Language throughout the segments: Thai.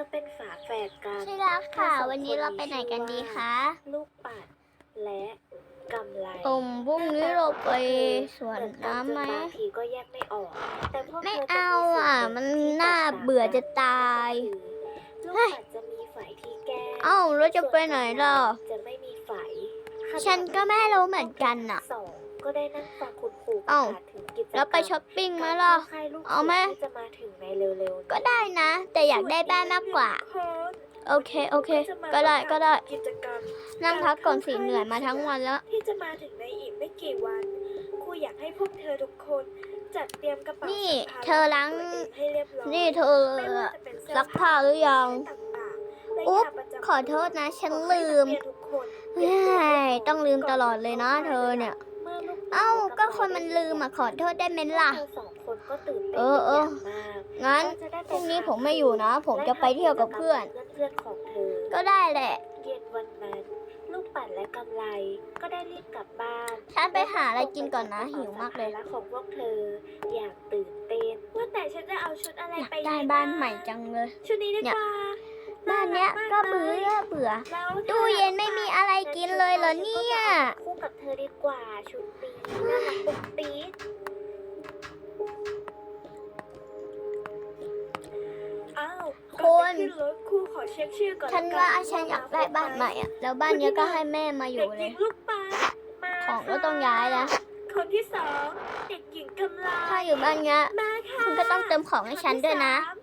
อเป็นฝาแฝดกันใช่แล้วค่ะทั้งสองวันนี้เราไปไหนกันดีคะลูกปัดและกำไรผมพรุ่งนี้เราไปสวนเหมือกัน้ำไหมจบางทีก็แยกไม่ออก แต่พวกไม่ธจะเอาอะสิ่งมันที่น่าแตกต่งเบื่อจะตาย ลูกเฮ้ยปัดจะมีไฝที่แก้มเอ้าเราจะไปไหนล่ะ จะไม่มีไฝฉันก็ไม่รู้เหมือนกันน่ะ สองก็ได้นั่งฟังคุณครูประเอ้ากาศถึง กิจกรรมแล้วไปช้อปปิ้งไหมล่ะการเข้าค่ายลูกเอาไหมสืที่จะมาถึงในเร็วๆนี้ก็ได้นะ แต่อยากได้บ้านมากกว่าโอเคโอเคก็ได้ก็ได้ กิจกรรมนั่งพักก่อนสิเหนื่อยมาทั้งวันแล้ว ที่จะมาถึงในอีกไม่กี่วันครูอยากให้พวกเธอทุกคนจัดเตรียมกระเป๋านี่สัมภาระเธอล้าง ตัวเองให้เรียบร้อยนี่เธอไม่ว่าจะเป็นเสื้อซักผ้าหรือยัง ต่างๆและอุ๊บ ยาประจำขอโทษนะ ฉันลืมขอให้นักเรียนทุกคนเฮ้ยต้องลืมตลอดเลยนะ เธอเนี่ยมื่อลูก เอ้าก็คนมันลืมอะขอโทษได้ไหมล่ะเธอสองคนก็ตื่นเต้นเออเออย่างมากงั้นว่าจะได้พรุ่งนี้ผมไม่อยู่นะ ผมจะไปเที่ยวกับเพื่อน เพื่อนๆของเธอ ก็ได้แหละ เย็นวันนั้น ลูกปัดและกำไรก็ได้รีบกลับบ้านฉันไปหาอะไรกินก่อนนะหิวมากเลย และของพวกเธอ อย่างตื่นเต้นว่าแต่ฉันจะเอาชุดอะไรอยากไปได้บ้านใหม่จังเลย ชุดนี้ดีกว่า บ้านเนี้ยก็เบื่อเบื่อแล้วธอตู้เย็นไม่มีอะไรกินเลยเหรอเนี่ยคู่กับเธอดีกว่าชุดนี้น่ารักปุ๊บปี๊ดอ้าวคนก่อจะขึ้นรถครูขอเช็คชื่อก่อนฉันละกัว่าฉันอยากได้บ้านใหม่อะ แล้วบ้านเนี้ยก็ให้แม่มาอยู่เลเด็ยกหญิงลูกปลามาของก็ต้องย้ายแล้วคนที่สองเด็กหญิงกำลาถ้าอยู่บ้านเนี้ยมาค่ะคุณก็ต้องเติมของให้ฉันด้วยนะสมาค่ะ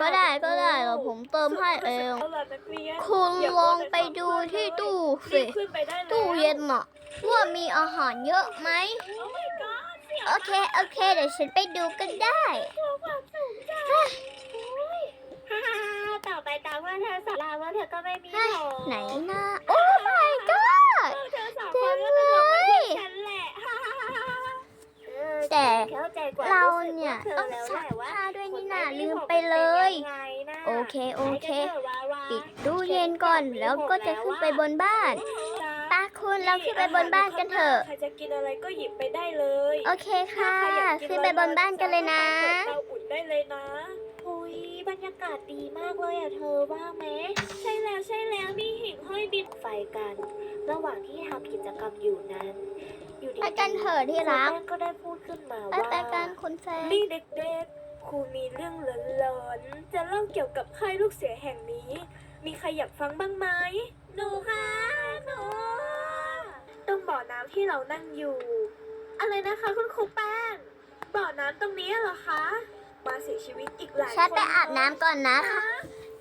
ก็ได้ก็ได้เดี๋ยวผมเติมให้เองาล่ะนักเรียนคุณลองไปดูที่ตู้สิรีบขึ้นไปได้แล้วตู้เย็นอะว่ามีอาหารเยอะไหมโอ้ my god เสียวโอเคโอเคเดี๋ยวฉันไปดูก็ได้ความสูงจังโอ้ยฮ่าฮ่าฮ่าต่อไปตามว่าเธอสารลาว่าเธอก็ไม่มีเฮ้ยของไหนนะโอ้ my god พวกเธอสองคนก็ตลกเหมือนฉันแหละฮ่าฮ่าฮ่าฮ่าเออแต่เข้าใจกว่าเรารู้สึกเนี่ยว่าธต้องแล้วซักแหละว่าผ้าด้วย นี่นาคนไม่ลืมของไปนเลยนงไงนะโอเคโอเคไปกันถอะวาวาปิดตู้เย็นก่อนแล้วก็จะขึ้นไปบนบ้านจ้าตาคุณเราขึ้นไปบนบ้านกันเถอะใครจะกินอะไรก็หยิบไปได้เลย โอเคค่ะถ้าใรอยากกิขึ้นไปบนบ้านกันเลยนะเปิดเตาอุ่นได้เลยนะโอ้ยบรรยากาศดีมากเลยอะเธอว่าไหมใช่แล้วใช่แล้วมีหิ่งห้อยบินไฟกัน ระหว่างที่ทำกิจกรรมอยู่นั้นอยู่ดีๆไปกันเถอะที่รักคแม่ก็ได้พูดขึ้นมาไปว่าไปกันคุณแฟนนี่เด็กๆ ครูมีเรื่องหลอนๆ จะเล่าเกี่ยวกับค่ายลูกเสือแห่งนี้ มีใครอยากฟังบ้างไหม หนูค่ะ หนูตรงบ่อน้ำที่เรานั่งอยู่ อะไรนะคะคุณครูแป้ง บ่อน้ำตรงนี้เหรอคะ มาเสียชีวิตอีกหลายคนฉันไปอาบน้ำก่อนนะฮ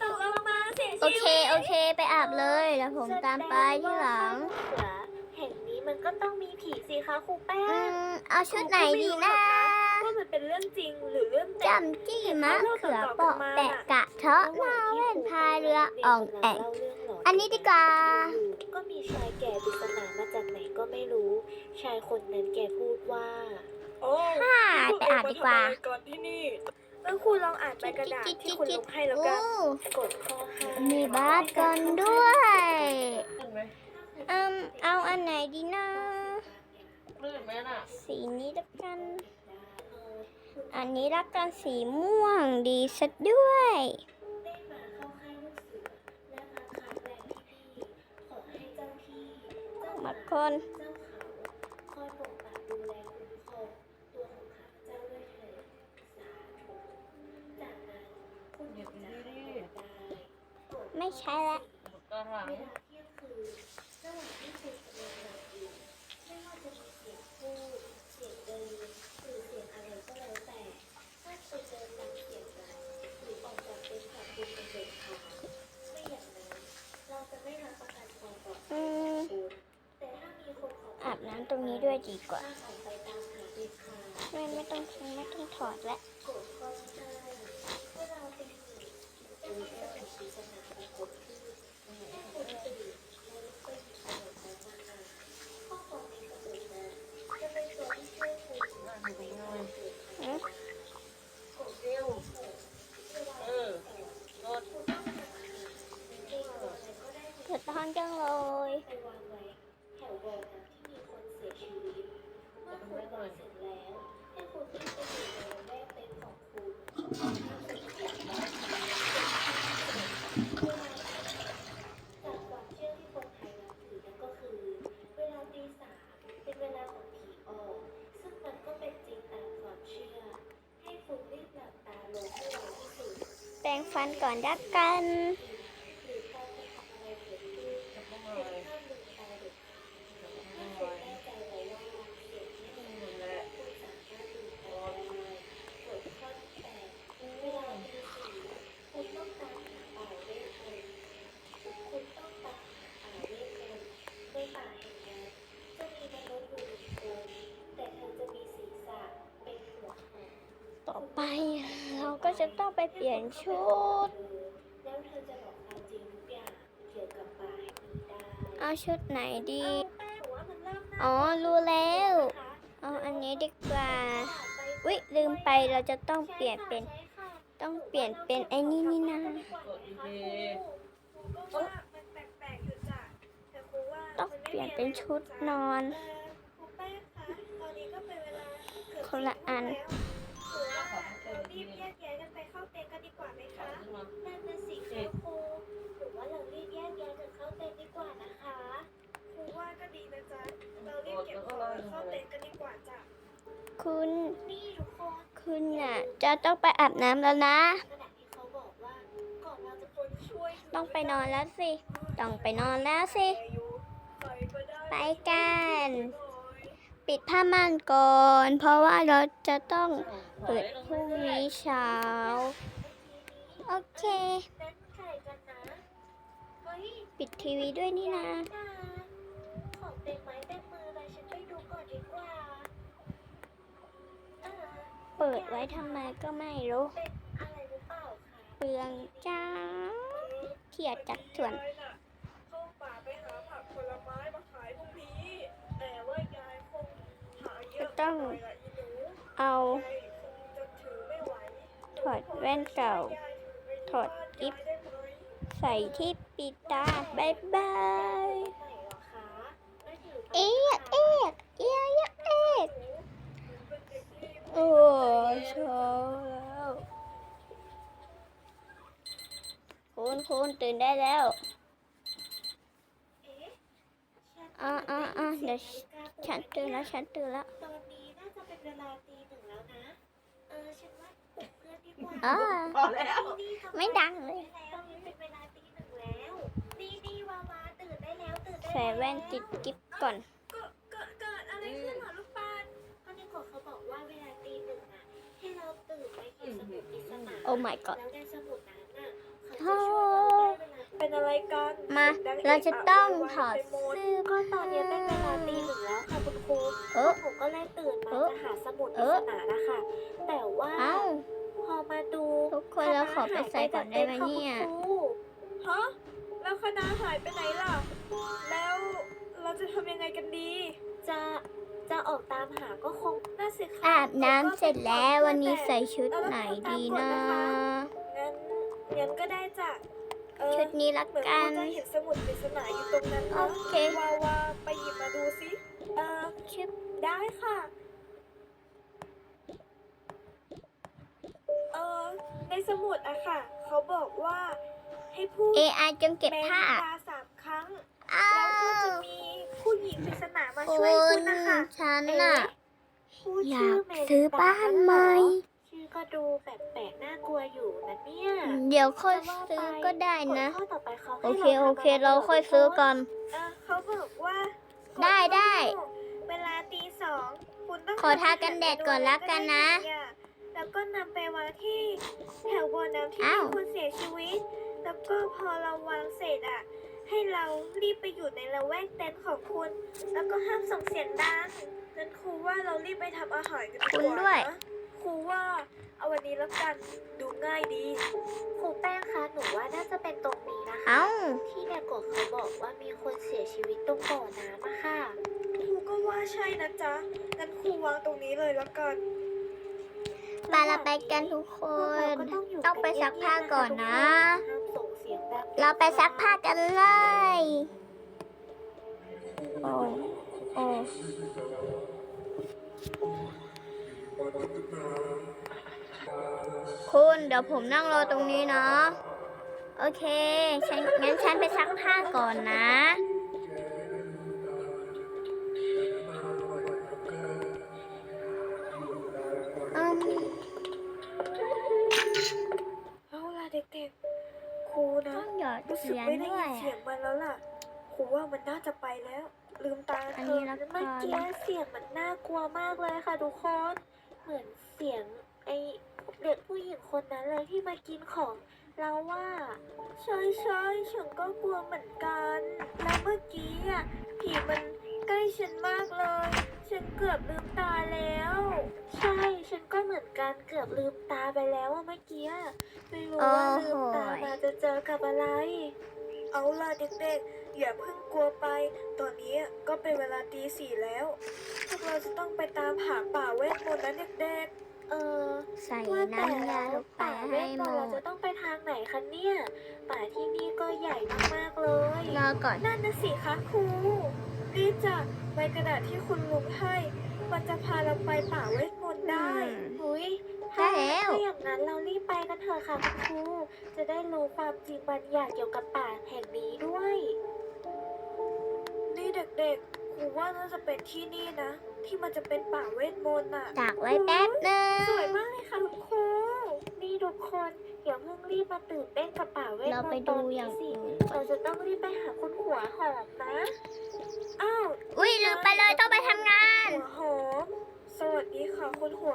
ตกลงมาเสียชีวิต โอเค โอเค ไปอาบเลยแล้วผมตามไปที่หลัง แสดว่าค่ายลูกเสือแห่งนี้มันก็ต้องมีผีสิคะครูแป้อืงมเอาชุดไหนดีนะ ว่ามันเป็นเรื่องจริงหรือเรื่องแต่งจำจี้มะเขือเปาะแปะกะเทาะหน้าเว่นพายเรืออ่องแอกอันนี้ดีกว่า ก็มีชายแก่ปริศนามาจากไหนก็ไม่รู้ ชายคนนั้นแกพูดว่าโอ้ฮ่าไปอาบดีกว่าก่อนที่นี่แล้วคุณลองอ่านใบกระดาษที่คุณลงให้แล้วกันโอ้กดข้อห้ามีบาสกันด้วยอืมเอาอันไหนดีนะลื่นไหมน่ะสีนี้ละกัน อันนี้ละกันสีม่วงดีซะด้วยไมาเข้าค่ายลูกเสือ ดีกว่า ไม่ไม่ต้องไม่ต้องถอดแล้ว กดข้อที่ห้าเมื่อเราเป็นหนึ่งหรือเรื่องปริศนาปรากฏขึ้นให้คนตื่นและลุกไปหยิบขนมของมาอ่านข้อความในสมุดนั้นจะเป็นตัวที่ช่วยคุณในการเกิดภัย อืม กดเร็ว เออรถ คุณต้องทำอาหารเองอะไรก็ได้ เกิดท้องจังเลย ไปวางไว้แถวบ่อน้ำที่มีคนเสียชีวิต เมื่อคุณวางเสร็จแล้ว ให้คุณรีบไปอยู่ในระแวกเต็นท์ของคุณ จากความเชื่อที่คนไทยนับถือนั่นก็คือ เวลาตีสามเป็นเวลาของผีออก ซึ่งมันก็เป็นจริงตามความเชื่อ ให้คุณรีบหลับตาลงให้เร็วที่สุด แปรง ฟันก่อนดักกัน เราก็จะต้องไปเปลี่ยนชุดแล้วเธอจะบอกความจริงทุกอย่างเกี่ยวกับได้เอาชุดไหนดี อ๋อ รู้แล้ว เอาอันนี้ดีกว่าวิลืมไปเราจะต้องเปลี่ยนเป็น ต้องเปลี่ยนเป็นไอ้นี่นี่นะกดดีครูก็ว่ามันแปลกๆอต้องเปลี่ยนเป็นชุดนอนครูแป้งคะตอนนี้ก็เป็นเวลาเกือบคนละอัน รูว่าเรารีบแยกย้ายกันไปเข้าเต็นท์กันดีกว่าไหมๆคะขึ้นมานั่นน่ะสิคะครูหรือว่าเรารีบแยกย้ายกันเข้าเต็นท์ดีกว่านะคะครูว่าก็ดีนะจ๊ะเรารีบเก็บของแล้วเข้าเต็นท์กันดีกว่าจ้ะคุณนี่ทุกคนคุณน่ะจะต้องไปอาบน้ำแล้วนะ ขณะที่เขาบอกว่าก่อนเราจะคนช่วยต้องไปนอนแล้วสิ ต้องไปนอนแล้วสิ ไปกัน ปิดผ้าม่านก่อน เพราะว่าเราจะต้อง เปิดพรุ่งนี้เช้า โอเคเต้นไก่กันนะเฮ้ยปิดทีวีด้วยนี่นะ ของเต็มไม้เต็มมือเลยฉันไปดูก่อนดีกว่าเออเปิดไว้ทำไมก็ไม่รู้เป็นอะไรหรือเปล่าคะเปลืองจ้าเขียดจากส่วนเข้าป่าไปหาผักผลไม้มาขายพรุ่งนี้ แต่ว่ายายคงหาเยอะต้องหน่อยละอีหนูเอา ถอดแว่นเก่า ถอดกิ๊บใส่ที่ปิดตาบายบาย เอ๊ะเอ๊ะเอ๊ะเอ๊ะโอ้เช้าแล้วคุณคุณตื่นได้แล้วอ่าอ่าอ่าเดี๋ยวฉันตื่นแล้วฉันตื่นแล้วตอนนี้น่าจะเป็นเวลาตีหนึ่งแล้วนะ เออฉันว่าปลุกเพื่ อนดีกว่าอ่าพอแล้วนี่ทำไม่ดังเลยแล้วนี่เป็นเวลาตีหนึ่งแล้วนี่นี่วาวาตื่นได้แล้วตื่นได้ใส่แว่นติดกิ๊บก่อนก็เกิดเกิดอะไรขึ้นเหรอลูกปานก็ในกฎเขาบอกว่าเวลาตีหนึ่งอะให้เราตื่นไปเขียนสมุดปริศนาโอ้ my god แล้วในสมุดนั้นน่ะเขาจะช่วยเราได้เวลาเป็นอะไรกันมาเราจะต้องถอดเสื้อก็ตอนนี้เป็นเวลาตีหนึ่งแล้ว ค่ะคุณครูเออผมก็เลยตื่นมาเออจะหาสมุดปเอริอศนานะคะ แต่ว่าเอ้าพอมาดูทุกคนเราขอไปใส่ก่อนได้ไหมเนี่ย ฮะ แล้วคณะหายไปไหนล่ะ แล้วเราจะทำยังไงกันดี จะจะออกตามหาก็คงน่าสิคะอาบน้ำเสร็จแล้ววันนี้ใส่ชุดไหนดีนะงั้นงั้นก็ได้จ้ะเออชุดนี้ละเหมือนกัว่าน จะเห็นสมุดปริศนาอยู่ตรงนั้นโอนะเควาวาไปหยิบมาดูสิ เออชึบได้ค่ะ เออในสมุดอะค่ะ เขาบอกว่าให้พูด AI จงเก็บแมงผ้าดาสามครั้ง อ้าแล้วก็จะวมีผู้หญิงปริศนามาคุช่วยคุณณนะคะ ฉันเอ๊ะน่ะ พูดอยาชื่กเมนซื้อบ้านใหม่ ชื่อก็ดูแปลกๆน่ากลัวอยู่นะเนี่ยเดี๋ยวค่อยซื้อก็ได้นะข้อต่อไปเขาโอให้เคราโอทำเคะไเราค่อยซื้อก่อน เออเขาบอกว่าได้ได้เว ลาตีสองคุณต้องขอทากันแดดก่อนละกันนะ แล้วก็นำไปวางที่แถวบ่อน้ำที่อ้าวมีคนเสียชีวิต แล้วก็พอเราวางเสร็จอะ ให้เรารีบไปอยู่ในละแวกเต็นท์ของคุณ แล้วก็ห้ามส่งเสียงดังงั้นครูว่าเรารีบไปทำอาหารกันดีกคุณว่าด้วย นะครูว่าเอาวันนี้แล้วกันดูง่ายดี ครูแป้งคะหนูว่าน่าจะเป็นตรงนี้นะคะ เอ้า ที่ในกฎเขาบอกว่ามีคนเสียชีวิตตรงบ่อน้ำอะค่ะ ครูก็ว่าใช่นะจ๊ะ งั้นครูวางตรงนี้เลยแล้วกันไปละไปกันทุกคน ต้องไปซักผ้าก่อนนะห้ามส่งเสียงดังเราไปซักผ้ากันเลย โอ้โอ้คุณเดี๋ยวผมนั่งรอตรงนี้นะโอเค ฉันงั้นฉันไปซักผ้าก่อนนะ เอาล่ะเด็กๆ ครูนะ ต้องหยอดรู้สึเหกรียญไม่ได้ด้วยิยนเสียงมันแล้วล่ะ ครูว่ามันน่าจะไปแล้ว ลืมตาอันเธนี้อละก่อนเมื่อกี้เสียงมันน่ากลัวมากเลยค่ะทุกคน เหมือนเสียงไอเด็กผู้หญิงคนนั้นเลยที่มากินของ เราว่าใช่ใช่ๆฉันก็กลัวเหมือนกัน แล้วเมื่อกี้อะผีมันใกล้ฉันมากเลย ฉันเกือบลืมตาแล้วใช่ฉันก็เหมื อนกันเกือบลืมตาไปแล้วอะเมื่อกี้อะไม่รู้ว่าลืมตามาจะเจอกับอะไร เอาล่ะเด็กๆ อย่าเพิ่งกลัวไป ตอนนี้ก็เป็นเวลาตีสี่แล้ว พวกเราจะต้องไปตามหาป่าเวทมนต์นะเด็กๆ เออใส่ว่าแต่น้ำยาลูกไปป่าเวให้ทหมมนต์เราดจะต้องไปทางไหนคะเนี่ย ป่าที่นี่ก็ใหญ่มากๆเลยรอก่อนนั่นนะสิคะครูนี่จ้ะใบกระดาษที่คุณลุงให้ มันจะพาเราไปป่าเวทมนต์ ได้อืมหุยได้แล้วถ้าอย่างนั้นเรารีบไปกันเถอะค่ะคุณครู จะได้รู้ความจริงบางอย่างเกี่ยวกับป่าแห่งนี้ด้วย นี่เด็กๆครูว่าน่าจะเป็นที่นี่นะ ที่มันจะเป็นป่าเวทมนต์อะตากไว้แป๊บนึงสวยมากเลยค่ะคุณครู นี่ทุกคนอย่าเพิ่งรีบมาตื่นเต้นกับป่าเวทเรามไปนต์ตดูอนอนี้ย่างสิอื่นก่อเรานจะต้องรีบไปหาคุณหัวหอมนะ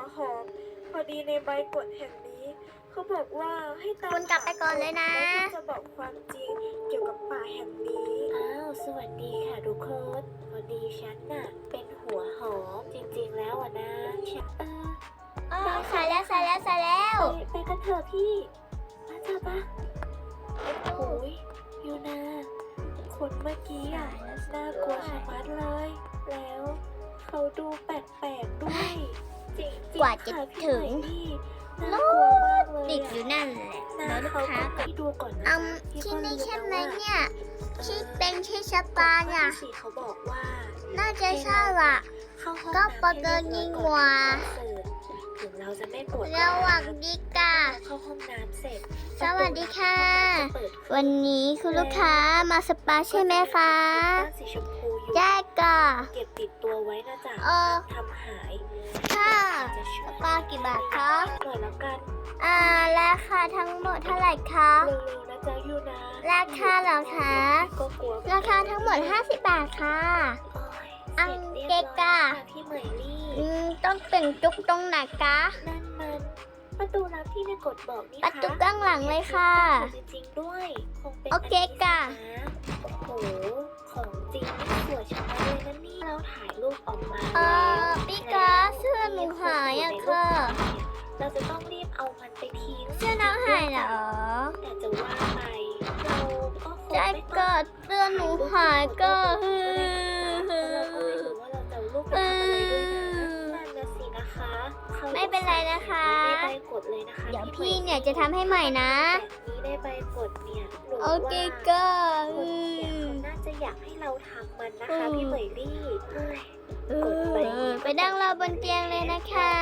วหอม พอดีในใบกฎแห่งนี้ เขาบอกว่าให้ตามคุณกลับไปก่อนเลยนะ แล้วที่จะบอกความจริงเกี่ยวกับป่าแห่งนี้ อ้าว สวัสดีค่ะทุกคนพอดีฉันน่ะ เป็นหัวหอม จริงๆแล้วอะนะฉันเอออ๋อใส่แล้วใส่แล้วใส่แล้วไปไปกันเถอะพี่มาจ้าปะโอ้ยยูนาคนเมื่อกี้อะน่ากลัวชะมัดเลย แล้วเขาดูแปลกๆด้วยจริงๆ กว่าจะค่พี่ถึงหมยนี่น่ากลัวมากเลยติดอยู่นั่นแหละนะแล้วลูกเขาค้าก็ก็ไปดูก่อนนะอืมพี่ที่ก็นี่รู้ใช่ไหมแล้วว่าเนี่ยที่เป็นที่สปาเนี่ยข้อที่สี่เขาบอกว่าน่าจะใช่ว่ะเข้าห้องก็น้ำปกตินี่หว่าถึงเราจะไม่ปวดระหว่างดีกา เข้าห้องน้ำเสร็จสวัสดีค่ะเปิดวันนี้คุณลูกค้ามาสปาใช่ไหมคะด้านสีชมพูอยู่ได้ก่ะเก็บติดตัวไว้นะจ๊ะเออทำหายค่ะจะช่วยสปากี่บาทคะหน่อยแล้วกัน อ่าราคาทั้งหมดเท่าไหร่คะเร็วๆนะจ๊ะยูนะราคาเหรอคะก็กลัวราคาทั้งหมด 50 บาทค่ะโอ้ยอังสร็จเกรียบร้อยกะค่ะพี่เหมยลี่อืมต้องเป็นจุกตรงไหนคะนั่นมัน ประตูลับที่ในกฎบอกนี่ประคะตูข้างหลังเลยค่ะ จริงๆด้วย คงเป็นโอเคนนี้สิค่ะนะโอ้โห ของจริงนี่สวยชะมัดเลยนะนี่เราถ่ายรูปออกมาเอแล้วอพี่คะเสื้อหนูหายอะค่ะ เราจะต้องรีบเอามันไปทิ้งเสื้อน้องหายเหรอ แต่จะว่าไปเราก็คงได้ไม่ต้ก็องเสื้อหนูหายก็ฮือเราก็ไม่รู้ว่าเราจะเอารูปไปทำอะไรด้วยนะนั่นนะสินะคะขาไม่เป็นไรนะคะ พี่เนี่ยจะทำให้ใหม่นะ แบบนี้ได้ใบกดเนี่ยหนูโอว่าเคก็ คนเนี่ยเขาน่าจะอยากให้เราทำมันนะคะพี่เหมยลี่เฮ้ยกดไปไปนั่งรอบนเตียงเลยนะคะ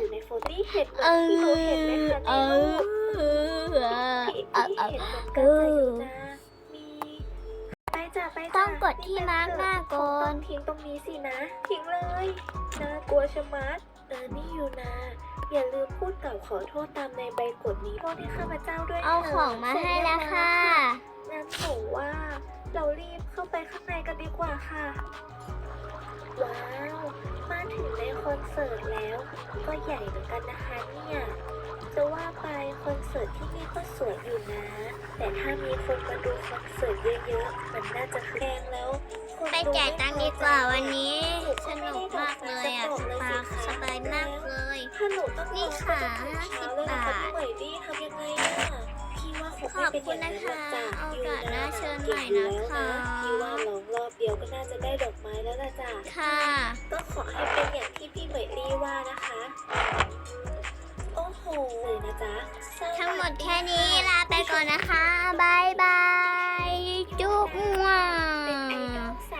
อยู่ในโฟโต้นี่เห็นเหมืเออนที่หนูเห็นไหมอคะเอในรูปอเออที่เออที่เออ เห็นเหมือนกันจะอยู่นะมีไปจ้ะไปจ้ะต้องกดที่มาร์กหน้าก่อน ต้องทิ้งตรงนี้สินะ ทิ้งเลยน่ากลัวชะมัด เออนี่อยู่นะ อย่าลืมพูดกล่าวขอโทษตามในใบกฎนี้โทษให้ข้าพเจ้าด้วยเอาถะของมาให้แล้วค่ะงั้นหนูว่าเรารีบเข้าไปข้างในกันดีกว่าค่ะ ว้าว มาถึงในคอนเสิร์ตแล้ว ก็ใหญ่เหมือนกันนะคะเนี่ย จะว่าไปคอนเสิร์ตที่นี่ก็สวยอยู่นะ แต่ถ้ามีคนมาดูคอนเสิร์ตเยอะๆ มันน่าจะแพงแล้วคนไปดูจ่ายตังค์ดีกว่าวันนี้สไม่นุกมาก เลยอะปากสบายมากเลยนี่ค่ะสิบบาทขอบคุณนะคะโอกาสหน้าเชิญใหม่นะคะพี่ว่าลองรอบเดียวก็น่าจะได้ดอกไม้แล้วล่ะจ้ะค่ะ ก็ขอให้เป็นอย่างที่พี่เหมยลี่ว่านะคะ โอ้โหเลยนะจ๊ะทั้งหมดแค่นี้ลาไปก่อนนะคะบายบาย